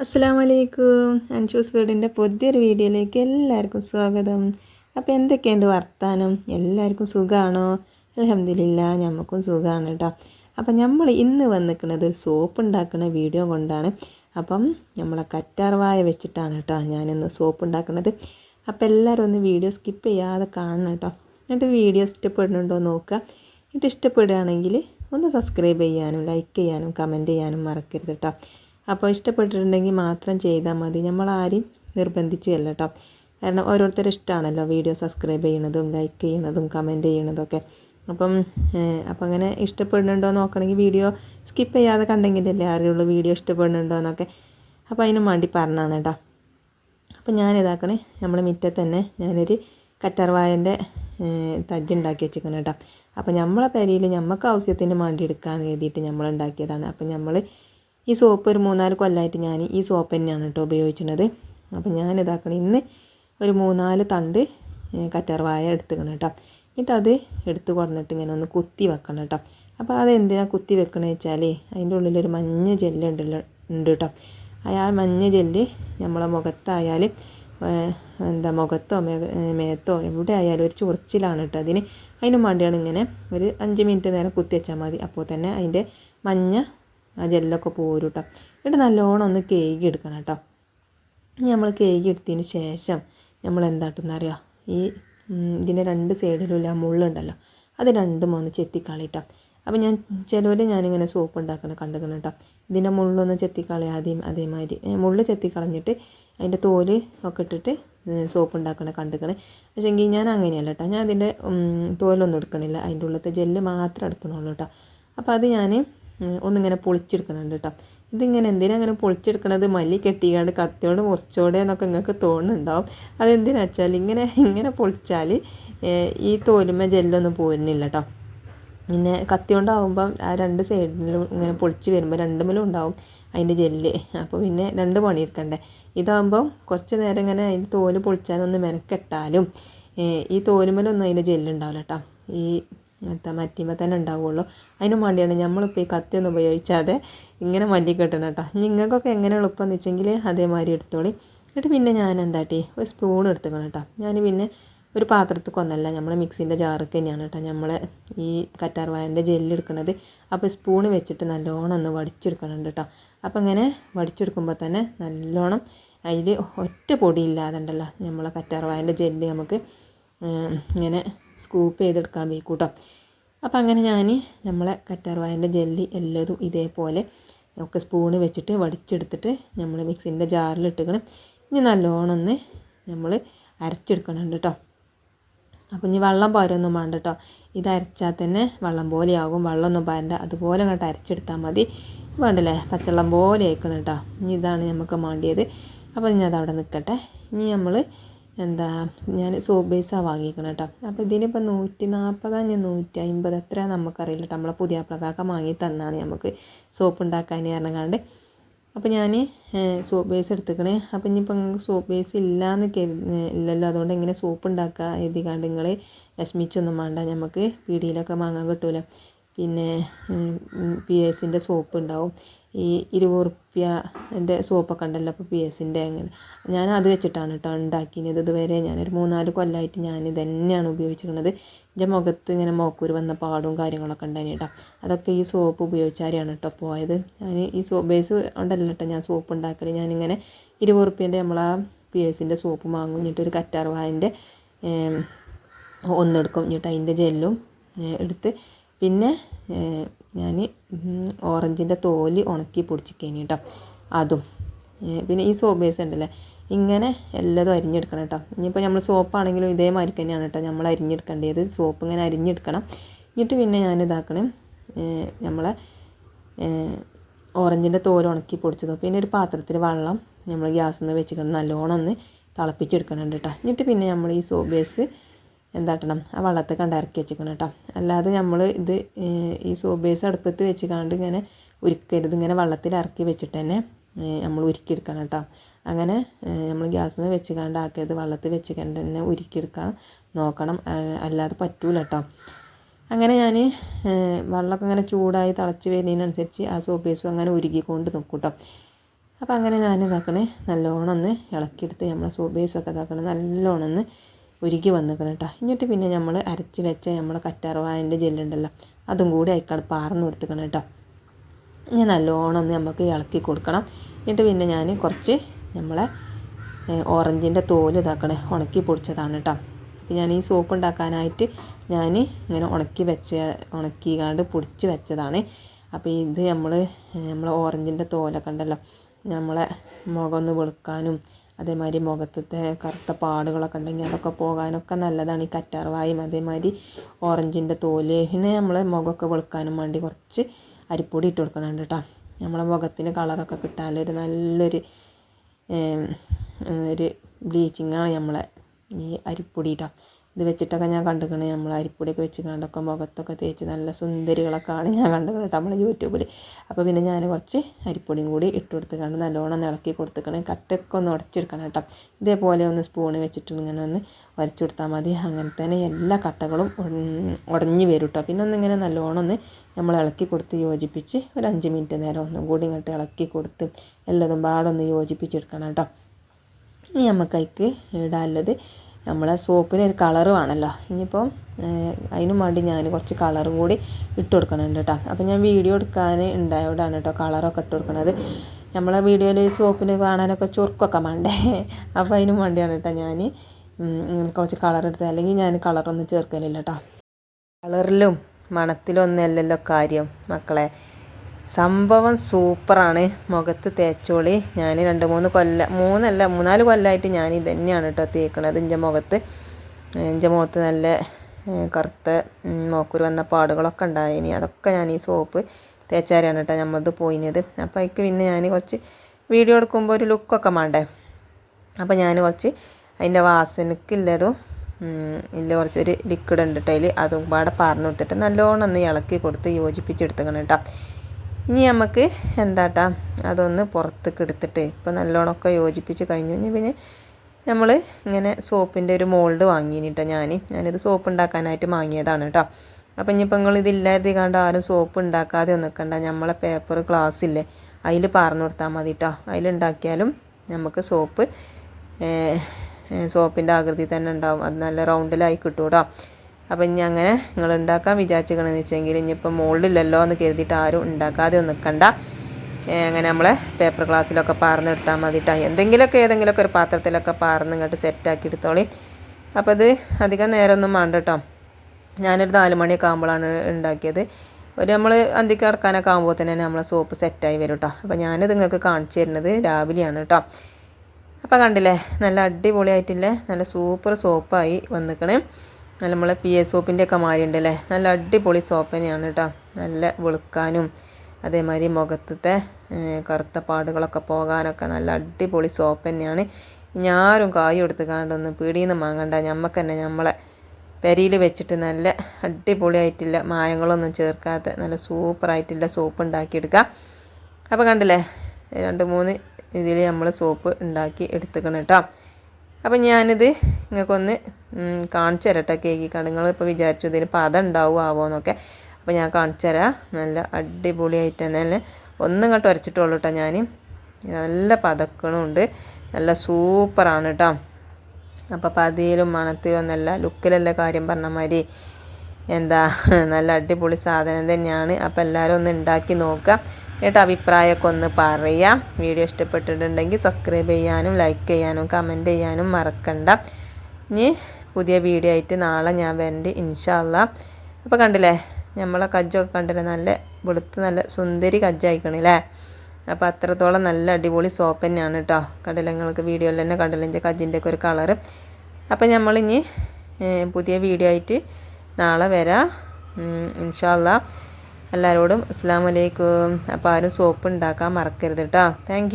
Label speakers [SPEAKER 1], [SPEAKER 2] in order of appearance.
[SPEAKER 1] അസ്സാം വലൈക്കും അൻഷൂസ് വീടിന്റെ പുതിയൊരു വീഡിയോയിലേക്ക് എല്ലാവർക്കും സ്വാഗതം. അപ്പോൾ എന്തൊക്കെയുണ്ട് വർത്താനം? എല്ലാവർക്കും സുഖമാണോ അലഹമില്ല നമുക്കും സുഖമാണ് കേട്ടോ. അപ്പം നമ്മൾ ഇന്ന് വന്നിരിക്കുന്നത് സോപ്പ് ഉണ്ടാക്കുന്ന വീഡിയോ കൊണ്ടാണ്. അപ്പം നമ്മളെ കറ്റാർവായ വെച്ചിട്ടാണ് കേട്ടോ ഞാനിന്ന് സോപ്പ് ഉണ്ടാക്കുന്നത്. അപ്പോൾ എല്ലാവരും ഒന്ന് വീഡിയോ സ്കിപ്പ് ചെയ്യാതെ കാണണം കേട്ടോ. എന്നിട്ട് വീഡിയോ ഇഷ്ടപ്പെടുന്നുണ്ടോ നോക്കുക. എന്നിട്ട് ഇഷ്ടപ്പെടുകയാണെങ്കിൽ ഒന്ന് സബ്സ്ക്രൈബ് ചെയ്യാനും ലൈക്ക് ചെയ്യാനും കമന്റ് ചെയ്യാനും മറക്കരുത് കേട്ടോ. അപ്പോൾ ഇഷ്ടപ്പെട്ടിട്ടുണ്ടെങ്കിൽ മാത്രം ചെയ്താൽ മതി. നമ്മൾ ആരും നിർബന്ധിച്ചല്ല കേട്ടോ. കാരണം ഓരോരുത്തരുടെ ഇഷ്ടമാണല്ലോ വീഡിയോ സബ്സ്ക്രൈബ് ചെയ്യണതും ലൈക്ക് ചെയ്യണതും കമന്റ് ചെയ്യണതൊക്കെ. അപ്പം അപ്പം അങ്ങനെ ഇഷ്ടപ്പെടുന്നുണ്ടോ നോക്കണമെങ്കിൽ വീഡിയോ സ്കിപ്പ് ചെയ്യാതെ കണ്ടെങ്കിലല്ലേ അറിയുള്ളൂ വീഡിയോ ഇഷ്ടപ്പെടുന്നുണ്ടോ എന്നൊക്കെ. അപ്പോൾ അതിനും വേണ്ടി പറഞ്ഞാണ് കേട്ടോ. അപ്പം ഞാൻ ഇതാക്കണേ മുറ്റത്ത് തന്നെ ഞാനൊരു കറ്റർവായന്റെ തജ്ജ് ഉണ്ടാക്കി വെച്ചിരിക്കണം കേട്ടോ. അപ്പോൾ നമ്മളെ പെരയിൽ നമുക്ക് ആവശ്യത്തിന് വേണ്ടി എടുക്കാമെന്ന് കരുതിയിട്ട് നമ്മൾ ഉണ്ടാക്കിയതാണ്. അപ്പം നമ്മൾ ഈ സോപ്പ് ഒരു മൂന്നാൽ കൊല്ലമായിട്ട് ഞാൻ ഈ സോപ്പ് തന്നെയാണ് കേട്ടോ ഉപയോഗിക്കുന്നത് അപ്പോൾ ഞാൻ ഇതാക്കണം ഇന്ന് ഒരു മൂന്നാൽ തണ്ട് കറ്റാർവായ എടുത്തുക്കണം കേട്ടോ. എന്നിട്ട് അത് എടുത്ത് കൊടുന്നിട്ട് ഇങ്ങനെ ഒന്ന് കുത്തി വെക്കണം കേട്ടോ. അപ്പോൾ അത് എന്തിനാണ് കുത്തി വെക്കണമെന്ന് വെച്ചാൽ അതിന്റെ ഉള്ളിലൊരു മഞ്ഞ ജെല്ല് ഉണ്ടല്ലോ ഉണ്ട് കേട്ടോ. ആ മഞ്ഞ ജെല്ല് നമ്മളെ മുഖത്തായാൽ എന്താ മുഖത്തോ മേത്തോ എവിടെ ആയാലും ഒരു ചൊറിച്ചിലാണ് കേട്ടോ അതിന്. അതിന് വേണ്ടിയാണ് ഇങ്ങനെ ഒരു അഞ്ച് മിനിറ്റ് നേരം കുത്തി വെച്ചാൽ മതി. അപ്പോൾ തന്നെ അതിന്റെ മഞ്ഞ ആ ജെല്ലൊക്കെ പോരും കേട്ടോ എന്നിട്ട് നല്ലോണം ഒന്ന് കേക്ക് എടുക്കണം കേട്ടോ. നമ്മൾ കേക്ക് എടുത്തതിന് ശേഷം നമ്മൾ എന്താട്ടെന്നറിയോ ഈ ഇതിന്റെ രണ്ട് സൈഡിലുള്ള ആ മുള്ളുണ്ടല്ലോ. അത് രണ്ടും ഒന്ന് ചെത്തിക്കളിട്ടോ അപ്പോൾ ഞാൻ ചിലവർ ഞാനിങ്ങനെ സോപ്പ് ഉണ്ടാക്കണം കണ്ടുക്കണം കേട്ടോ. ഇതിന്റെ മുള്ളൊന്ന് ചെത്തിക്കളയാതെയും അതേമാതിരി. മുള്ള് ചെത്തിക്കളഞ്ഞിട്ട് അതിന്റെ തോൽ ഒക്കെ ഇട്ടിട്ട് സോപ്പ് ഉണ്ടാക്കണ കണ്ടുക്കണേ. പക്ഷേങ്കിൽ ഞാൻ അങ്ങനെയല്ല കേട്ടോ. ഞാൻ അതിന്റെ തോലൊന്നും എടുക്കണില്ല. അതിന്റെ ഉള്ളത്തെ ജെല്ല് മാത്രം എടുക്കണുള്ളൂ കേട്ടോ. അപ്പോൾ അത് ഞാൻ ഒന്നിങ്ങനെ പൊളിച്ചെടുക്കണുണ്ട് കേട്ടോ ഇതിങ്ങനെ എന്തിനാ അങ്ങനെ പൊളിച്ചെടുക്കണത്? മല്ലി കെട്ടിക്കാണ്ട് കത്തിയോണ്ട് മുറിച്ചോടെ എന്നൊക്കെ നിങ്ങൾക്ക് തോന്നുന്നുണ്ടാവും. അതെന്തിനാ വെച്ചാൽ ഇങ്ങനെ ഇങ്ങനെ പൊളിച്ചാൽ ഈ തോലുമ ജെല്ലൊന്നും പോരുന്നില്ല കേട്ടോ പിന്നെ കത്തി കൊണ്ടാവുമ്പം ആ രണ്ട് സൈഡിലും ഇങ്ങനെ പൊളിച്ച് വരുമ്പോൾ രണ്ട് മലും ഉണ്ടാവും അതിന്റെ ജെല്ല്. അപ്പോൾ പിന്നെ രണ്ട് പണിയെടുക്കണ്ടേ? ഇതാകുമ്പം കുറച്ച് നേരം ഇങ്ങനെ അതിന്റെ തോൽ പൊളിച്ചാലൊന്ന് മെനക്കെട്ടാലും ഈ തോലുമലൊന്നും അതിന്റെ ജെല്ലുണ്ടാവില്ല കേട്ടോ ഈ മറ്റിമ തന്നെ ഉണ്ടാവുള്ളൂ. അതിന് വേണ്ടിയാണ് നമ്മളിപ്പോൾ ഈ കത്തിയൊന്നും ഉപയോഗിച്ചാതെ ഇങ്ങനെ മല്ലി കെട്ടണം കേട്ടോ. നിങ്ങൾക്കൊക്കെ എങ്ങനെ എളുപ്പമെന്ന് വെച്ചെങ്കിൽ അതേമാതിരി എടുത്തോളി. എന്നിട്ട് പിന്നെ ഞാൻ എന്താട്ടി ഒരു സ്പൂൺ എടുത്തുക്കണം കേട്ടോ. ഞാൻ പിന്നെ ഒരു പാത്രത്തിൽ കൊന്നല്ല നമ്മൾ മിക്സിന്റെ ജാറൊക്കെ തന്നെയാണ് കേട്ടോ. നമ്മൾ ഈ കറ്റാർവായന്റെ ജെല്ലെടുക്കണത് അപ്പോൾ സ്പൂൺ വെച്ചിട്ട് നല്ലോണം ഒന്ന് വടിച്ചെടുക്കണുണ്ട് കേട്ടോ. അപ്പോൾ ഇങ്ങനെ വടിച്ചെടുക്കുമ്പോൾ തന്നെ നല്ലോണം അതിൽ ഒറ്റ പൊടി ഇല്ലാതെ ഉണ്ടല്ലോ. നമ്മളെ കറ്റാർവായന്റെ ജെല്ല് നമുക്ക് ഇങ്ങനെ സ്കൂപ്പ് ചെയ്തെടുക്കാൻ വയ്ക്കും കേട്ടോ അപ്പം അങ്ങനെ ഞാൻ നമ്മളെ കറ്റാർവായന്റെ ജെല്ലി എല്ലാതും ഇതേപോലെ ഒക്കെ സ്പൂണ് വെച്ചിട്ട് വടിച്ചെടുത്തിട്ട് നമ്മൾ മിക്സിന്റെ ജാറിലിട്ടിക്കണം ഇനി നല്ലോണം ഒന്ന് നമ്മൾ അരച്ചെടുക്കണം കേട്ടോ അപ്പോൾ ഇനി വെള്ളം പാരൊന്നും വേണ്ട കേട്ടോ ഇത് അരച്ചാൽ തന്നെ വെള്ളം പോലെയാകും വെള്ളമൊന്നും പാരണ്ട. അതുപോലെ അങ്ങോട്ട് അരച്ചെടുത്താൽ മതി. വേണ്ടല്ലേ? പച്ചവെള്ളം പോലെ ആയിക്കണം കേട്ടോ ഇനി ഇതാണ് നമുക്ക് വേണ്ടിയത്. അപ്പോൾ ഇനി അതവിടെ നിൽക്കട്ടെ. ഇനി നമ്മൾ എന്താ ഞാൻ സോപ്പ് ബേസാണ് വാങ്ങിക്കണം കേട്ടോ അപ്പോൾ ഇതിനിപ്പോൾ നൂറ്റി നാൽപ്പത് ഞാൻ നൂറ്റി അമ്പത് എത്രയാണ് നമുക്കറിയില്ല കേട്ടോ നമ്മളെ പുതിയ പ്രകാക്ക വാങ്ങി തന്നാണ് നമുക്ക് സോപ്പ് ഉണ്ടാക്കാൻ പറഞ്ഞാണ്ട് അപ്പോൾ ഞാൻ സോപ്പ് ബേസ് എടുത്തുക്കണേ. അപ്പോൾ ഇനിയിപ്പോൾ നിങ്ങൾക്ക് സോപ്പ് ബേസ് ഇല്ലയെന്ന് ഇല്ലല്ലോ. അതുകൊണ്ട് എങ്ങനെ സോപ്പ് ഉണ്ടാക്കുക എഴുതിക്കാണ്ട് നിങ്ങൾ വിഷമിച്ചൊന്നും വേണ്ട നമുക്ക് പീടിയിലൊക്കെ വാങ്ങാൻ കിട്ടൂല. പിന്നെ പി എസിന്റെ സോപ്പ് ഉണ്ടാവും ഈ ഇരുപത് റുപ്യന്റെ സോപ്പൊക്കെ ഉണ്ടല്ലോ അപ്പോൾ പി എസിന്റെ അങ്ങനെ. ഞാൻ അത് വെച്ചിട്ടാണ് കേട്ടോ ഉണ്ടാക്കിയത്. ഇതുവരെ ഞാനൊരു മൂന്നാൽ കൊല്ലമായിട്ട് ഞാൻ ഇത് തന്നെയാണ് ഉപയോഗിച്ചിരിക്കുന്നത്. എന്റെ മുഖത്ത് ഇങ്ങനെ മോക്കൂർ വന്ന പാടും കാര്യങ്ങളൊക്കെ ഉണ്ടായിരുന്നു കേട്ടോ. അതൊക്കെ ഈ സോപ്പ് ഉപയോഗിച്ചാരെയാണ് കേട്ടോ പോയത്. ഞാൻ ഈ സോപ്പ് ബേസ് ഉണ്ടല്ലോ കേട്ടോ ഞാൻ സോപ്പ് ഉണ്ടാക്കൽ ഞാനിങ്ങനെ ഇരുപത് റുപ്യേന്റെ നമ്മളാ പി എസിന്റെ സോപ്പ് വാങ്ങും. എന്നിട്ട് ഒരു കറ്റാർവായന്റെ ഒന്നെടുക്കും. എന്നിട്ട് അതിന്റെ ജെല്ലും എടുത്ത് പിന്നെ ഞാൻ ഓറഞ്ചിന്റെ തോൽ ഉണക്കി പൊടിച്ചിക്കേനി കേട്ടോ അതും. പിന്നെ ഈ സോപ്പ് ബേസ് ഉണ്ടല്ലേ? ഇങ്ങനെ എല്ലാതും അരിഞ്ഞെടുക്കണം കേട്ടോ ഇനിയിപ്പോൾ നമ്മൾ സോപ്പാണെങ്കിലും ഇതേമാതിരി തന്നെയാണ് കേട്ടോ നമ്മൾ അരിഞ്ഞെടുക്കേണ്ടത്. സോപ്പ് ഇങ്ങനെ അരിഞ്ഞെടുക്കണം. എന്നിട്ട് പിന്നെ ഞാൻ ഇതാക്കണം നമ്മളെ ഓറഞ്ചിന്റെ തോൽ ഉണക്കി പൊടിച്ചതോ. പിന്നെ ഒരു പാത്രത്തിൽ വെള്ളം നമ്മൾ ഗ്യാസിൽ നിന്ന് വെച്ചിട്ട് നല്ലോണം ഒന്ന് തിളപ്പിച്ചെടുക്കണം കേട്ടോ എന്നിട്ട് പിന്നെ നമ്മൾ ഈ സോപ്പ് ബേസ് എന്താട്ടണം? ആ വള്ളത്തെ കണ്ട് ഇറക്കി വെച്ചിരിക്കണം കേട്ടോ. അല്ലാതെ നമ്മൾ ഇത് ഈ സോബേസ് അടുപ്പത്ത് വെച്ച് കണ്ട് ഇങ്ങനെ ഉരുക്കരുത്. ഇങ്ങനെ വള്ളത്തിൽ ഇറക്കി വെച്ചിട്ട് തന്നെ നമ്മൾ ഉരുക്കിയെടുക്കണം കേട്ടോ. അങ്ങനെ നമ്മൾ ഗ്യാസിന് വെച്ച് കണ്ട് ആക്കരുത് വെള്ളത്തിൽ വെച്ച് കണ്ട് തന്നെ ഉരുക്കിയെടുക്കാൻ നോക്കണം. അല്ലാതെ പറ്റൂല കേട്ടോ. അങ്ങനെ ഞാൻ വെള്ളമൊക്കെ ഇങ്ങനെ ചൂടായി തിളച്ച് വരുന്നതിനനുസരിച്ച് ആ സോബേസും ബേസും അങ്ങനെ ഉരുകിക്കൊണ്ട് നിൽക്കും കേട്ടോ. അപ്പോൾ അങ്ങനെ ഞാൻ ഇതാക്കണേ നല്ലോണം ഒന്ന് ഇളക്കിയെടുത്ത് നമ്മളെ സോബേസൊക്കെ ഒക്കെ നല്ലോണം ഒന്ന് ഉരുക്കി വന്നിരിക്കണം കേട്ടോ. എന്നിട്ട് പിന്നെ നമ്മൾ അരച്ച് വെച്ച നമ്മൾ കറ്റാർവായന്റെ ജെല്ലുണ്ടല്ലോ അതും കൂടി അയക്കാൾ പാർന്ന് കൊടുത്തിക്കണം കേട്ടോ. ഇനി നല്ലോണം ഒന്ന് നമുക്ക് ഇളക്കി കൊടുക്കണം. എന്നിട്ട് പിന്നെ ഞാൻ കുറച്ച് നമ്മളെ ഓറഞ്ചിന്റെ തോൽ ഇതാക്കണേ ഉണക്കി പൊടിച്ചതാണ് കേട്ടോ. അപ്പോൾ ഞാൻ ഈ സോപ്പ് ഉണ്ടാക്കാനായിട്ട് ഞാൻ ഇങ്ങനെ ഉണക്കി വെച്ച ഉണക്കിക്കാണ്ട് പൊടിച്ച് വെച്ചതാണ്. അപ്പോൾ ഇത് നമ്മൾ നമ്മൾ ഓറഞ്ചിന്റെ തോലൊക്കെ ഉണ്ടല്ലോ നമ്മളെ മുഖം ഒന്ന് വെളുക്കാനും അതേമാതിരി മുഖത്തത്തെ കറുത്ത പാടുകളൊക്കെ ഉണ്ടെങ്കിൽ അതൊക്കെ പോകാനൊക്കെ നല്ലതാണ്. ഈ കറ്റാർവായും അതേമാതിരി ഓറഞ്ചിന്റെ തോൽ പിന്നെ നമ്മൾ മുഖമൊക്കെ വെളുക്കാനും വേണ്ടി കുറച്ച് അരിപ്പൊടി ഇട്ട് കൊടുക്കണം കേട്ടോ. നമ്മളെ മുഖത്തിന് കളറൊക്കെ കിട്ടാനൊരു നല്ലൊരു ഒരു ബ്ലീച്ചിങ്ങാണ് നമ്മളെ ഈ അരിപ്പൊടി കേട്ടോ. ഇത് വെച്ചിട്ടൊക്കെ ഞാൻ കണ്ടിരിക്കണേ നമ്മൾ അരിപ്പൊടിയൊക്കെ വെച്ച് കണ്ടൊക്കെ മുഖത്തൊക്കെ തേച്ച് നല്ല സുന്ദരികളൊക്കെയാണ് ഞാൻ കണ്ടിരിക്കുന്നത് കേട്ടോ നമ്മൾ യൂട്യൂബിൽ അപ്പോൾ പിന്നെ ഞാൻ കുറച്ച് അരിപ്പൊടിയും കൂടി ഇട്ട് കൊടുത്ത് കണ്ട് നല്ലോണം ഇളക്കി കൊടുത്തിക്കണേ. കട്ടൊക്കെ ഒന്ന് ഉടച്ചെടുക്കണം കേട്ടോ. ഇതേപോലെ ഒന്ന് സ്പൂണ് വെച്ചിട്ട് ഇങ്ങനെ ഒന്ന് വരച്ചു കൊടുത്താൽ മതി. അങ്ങനെ തന്നെ എല്ലാ കട്ടകളും ഉടഞ്ഞു വരും കേട്ടോ. പിന്നെ ഒന്നിങ്ങനെ നല്ലോണം ഒന്ന് നമ്മൾ ഇളക്കി കൊടുത്ത് യോജിപ്പിച്ച് ഒരു അഞ്ച് മിനിറ്റ് നേരം ഒന്നും കൂടി ഇങ്ങോട്ട് ഇളക്കി കൊടുത്ത് എല്ലാതും പാടൊന്ന് യോജിപ്പിച്ചെടുക്കണം കേട്ടോ. ഇനി നമുക്ക് അതിക്ക് ഇടാനുള്ളത് നമ്മളെ സോപ്പിന് ഒരു കളർ വേണമല്ലോ ഇനിയിപ്പം അതിനും വേണ്ടി ഞാൻ കുറച്ച് കളറും കൂടി ഇട്ട് കൊടുക്കണുണ്ട് കേട്ടോ അപ്പോൾ ഞാൻ വീഡിയോ എടുക്കാൻ ഉണ്ടായതുകൊണ്ടാണ് കേട്ടോ കളറൊക്കെ ഇട്ട് കൊടുക്കണത്. നമ്മളെ വീഡിയോയിൽ സോപ്പിന് കാണാനൊക്കെ ചുരുക്കൊക്കെ വേണ്ടേ അപ്പോൾ അതിനും വേണ്ടിയാണ് കേട്ടോ ഞാൻ കുറച്ച് കളർ എടുത്തത്. അല്ലെങ്കിൽ ഞാൻ കളറൊന്നും ചേർക്കലില്ല കേട്ടോ കളറിലും മണത്തിലൊന്നല്ലല്ലോ കാര്യം മക്കളെ. സംഭവം സൂപ്പറാണ്. മുഖത്ത് തേച്ചോളി. ഞാൻ രണ്ട് മൂന്ന് കൊല്ല മൂന്നല്ല മൂന്നാൽ കൊല്ലമായിട്ട് ഞാൻ ഇത് തന്നെയാണ് കേട്ടോ തേക്കണത് എന്റെ മുഖത്ത്. എന്റെ മുഖത്ത് നല്ല കറുത്ത നോക്കൂര് വന്ന പാടുകളൊക്കെ ഉണ്ടായിനി. അതൊക്കെ ഞാൻ ഈ സോപ്പ് തേച്ചാരാണ് കേട്ടോ നമ്മളത് പോയിനത്. അപ്പോൾ അതിക്ക് പിന്നെ ഞാൻ കുറച്ച് വീഡിയോ എടുക്കുമ്പോൾ ഒരു ലുക്കൊക്കെ വേണ്ടേ അപ്പോൾ ഞാൻ കുറച്ച് അതിന്റെ വാസനക്കില്ലതും ഇല്ല കുറച്ചൊരു ലിക്വിഡ് ഉണ്ട് കേട്ടോ അതിൽ അതും പാടെ പറഞ്ഞു കൊടുത്തിട്ട് നല്ലോണം ഒന്ന് ഇളക്കി കൊടുത്ത് യോജിപ്പിച്ചെടുത്തേക്കണം കേട്ടോ ഇനി നമുക്ക് എന്താട്ടാ അതൊന്ന് പുറത്തേക്ക് എടുത്തിട്ട് ഇപ്പോൾ നല്ലോണമൊക്കെ യോജിപ്പിച്ച് കഴിഞ്ഞു. ഇനി പിന്നെ നമ്മൾ ഇങ്ങനെ സോപ്പിന്റെ ഒരു മോൾഡ് വാങ്ങിയിട്ടോ ഞാൻ ഞാനിത് സോപ്പ് ഉണ്ടാക്കാനായിട്ട് വാങ്ങിയതാണ് കേട്ടോ അപ്പം ഇനിയിപ്പോൾ നിങ്ങൾ ഇതില്ലാതെ കണ്ട് ആരും സോപ്പ് ഉണ്ടാക്കാതെ ഒന്നും നിൽക്കണ്ട നമ്മളെ പേപ്പർ ഗ്ലാസ് ഇല്ലേ അതിൽ പറഞ്ഞു കൊടുത്താൽ മതി കേട്ടോ അതിലുണ്ടാക്കിയാലും നമുക്ക് സോപ്പ് സോപ്പിന്റെ ആകൃതി തന്നെ ഉണ്ടാവും. അത് നല്ല റൗണ്ടിലായി കിട്ടും കേട്ടോ അപ്പം ഇനി അങ്ങനെ നിങ്ങൾ ഉണ്ടാക്കാൻ വിചാരിച്ചിരിക്കണമെന്ന് വെച്ചെങ്കിൽ ഇനിയിപ്പോൾ മുകളിലല്ലോ എന്ന് കരുതിയിട്ട് ആരും ഉണ്ടാക്കാതെ ഒന്നും നിൽക്കണ്ട. അങ്ങനെ നമ്മളെ പേപ്പർ ഗ്ലാസ്സിലൊക്കെ പാർന്നെടുത്താൽ മതിട്ടാ. എന്തെങ്കിലുമൊക്കെ ഏതെങ്കിലുമൊക്കെ ഒരു പാത്രത്തിലൊക്കെ പാർന്ന് ഇങ്ങോട്ട് സെറ്റാക്കി എടുത്തോളി. അപ്പോൾ ഇത് അധികം നേരമൊന്നും വേണ്ട കേട്ടോ. ഞാനൊരു നാല് മണിയൊക്കെ ആകുമ്പോഴാണ് ഉണ്ടാക്കിയത്. ഒരു നമ്മൾ അന്തിക്ക് കിടക്കാനൊക്കെ ആകുമ്പോൾ തന്നെ നമ്മളെ സോപ്പ് സെറ്റായി വരും കേട്ടോ. അപ്പോൾ ഞാനിത് നിങ്ങൾക്ക് കാണിച്ചു തരുന്നത് രാവിലെയാണ് കേട്ടോ. അപ്പോൾ കണ്ടില്ലേ നല്ല അടിപൊളിയായിട്ടില്ലേ? നല്ല സൂപ്പർ സോപ്പായി വന്നിക്കണേ. നല്ല നമ്മളെ പി എ സോപ്പിന്റെ ഒക്കെ മാറിയുണ്ട് അല്ലേ നല്ല അടിപൊളി സോപ്പ് തന്നെയാണ് കേട്ടോ. നല്ല വെളുക്കാനും അതേമാതിരി മുഖത്തത്തെ കറുത്ത പാടുകളൊക്കെ പോകാനൊക്കെ നല്ല അടിപൊളി സോപ്പ് തന്നെയാണ്. ഞാരും കായ് എടുത്ത് കാണ്ടൊന്ന് പീടിയിൽ നിന്ന് വാങ്ങണ്ട ഞമ്മക്ക് തന്നെ നമ്മളെ പെരിയിൽ വെച്ചിട്ട് നല്ല അടിപൊളിയായിട്ടില്ല മായങ്ങളൊന്നും ചേർക്കാത്ത നല്ല സൂപ്പറായിട്ടില്ല സോപ്പ് ഉണ്ടാക്കിയെടുക്കാം. അപ്പോൾ കണ്ടില്ലേ രണ്ട് മൂന്ന് ഇതിൽ നമ്മൾ സോപ്പ് ഉണ്ടാക്കി എടുത്തുക്കണം കേട്ടോ. അപ്പം ഞാനിത് നിങ്ങൾക്കൊന്ന് കാണിച്ചു തരട്ടെ കേക്ക് കടങ്ങൾ ഇപ്പോൾ വിചാരിച്ചു ഇതിന് പത ആവോ എന്നൊക്കെ. അപ്പോൾ ഞാൻ കാണിച്ചു തരാം നല്ല അടിപൊളിയായിട്ട് തന്നെ ഒന്നും ഇങ്ങോട്ട് ഉരച്ചിട്ടുള്ളൂ കേട്ടോ ഞാൻ നല്ല പതക്കണമുണ്ട് നല്ല സൂപ്പറാണ് കേട്ടോ അപ്പോൾ പതിയിലും മണത്തിലും നല്ല ലുക്കിലല്ല കാര്യം പറഞ്ഞ മാതിരി എന്താ നല്ല അടിപൊളി സാധനം തന്നെയാണ്. അപ്പോൾ എല്ലാവരും ഒന്ന് ഉണ്ടാക്കി നോക്കുക. എന്നിട്ട് അഭിപ്രായമൊക്കെ ഒന്ന് പറയാം. വീഡിയോ ഇഷ്ടപ്പെട്ടിട്ടുണ്ടെങ്കിൽ സബ്സ്ക്രൈബ് ചെയ്യാനും ലൈക്ക് ചെയ്യാനും കമന്റ് ചെയ്യാനും മറക്കണ്ട. ഇനി പുതിയ വീഡിയോ ആയിട്ട് നാളെ ഞാൻ വരണ്ട് ഇൻഷാല്ല അപ്പോൾ കണ്ടില്ലേ നമ്മളെ കജ്ജൊക്കെ കണ്ടില്ലേ നല്ല വെളുത്ത് നല്ല സുന്ദരി കജ്ജായിക്കണല്ലേ അപ്പോൾ അത്രത്തോളം നല്ല അടിപൊളി സോപ്പ് തന്നെയാണ് കേട്ടോ കണ്ടില്ല നിങ്ങൾക്ക് വീഡിയോയിൽ തന്നെ കണ്ടില്ല എന്റെ കജ്ജിന്റെ ഒക്കെ ഒരു കളറ് അപ്പോൾ നമ്മളിനി പുതിയ വീഡിയോ ആയിട്ട് നാളെ വരാം. ഇൻഷാല്ല എല്ലാവരോടും അസ്സാം വലൈക്കും അപ്പോൾ ആരും സോപ്പ് ഉണ്ടാക്കാൻ മറക്കരുത് കേട്ടോ താങ്ക്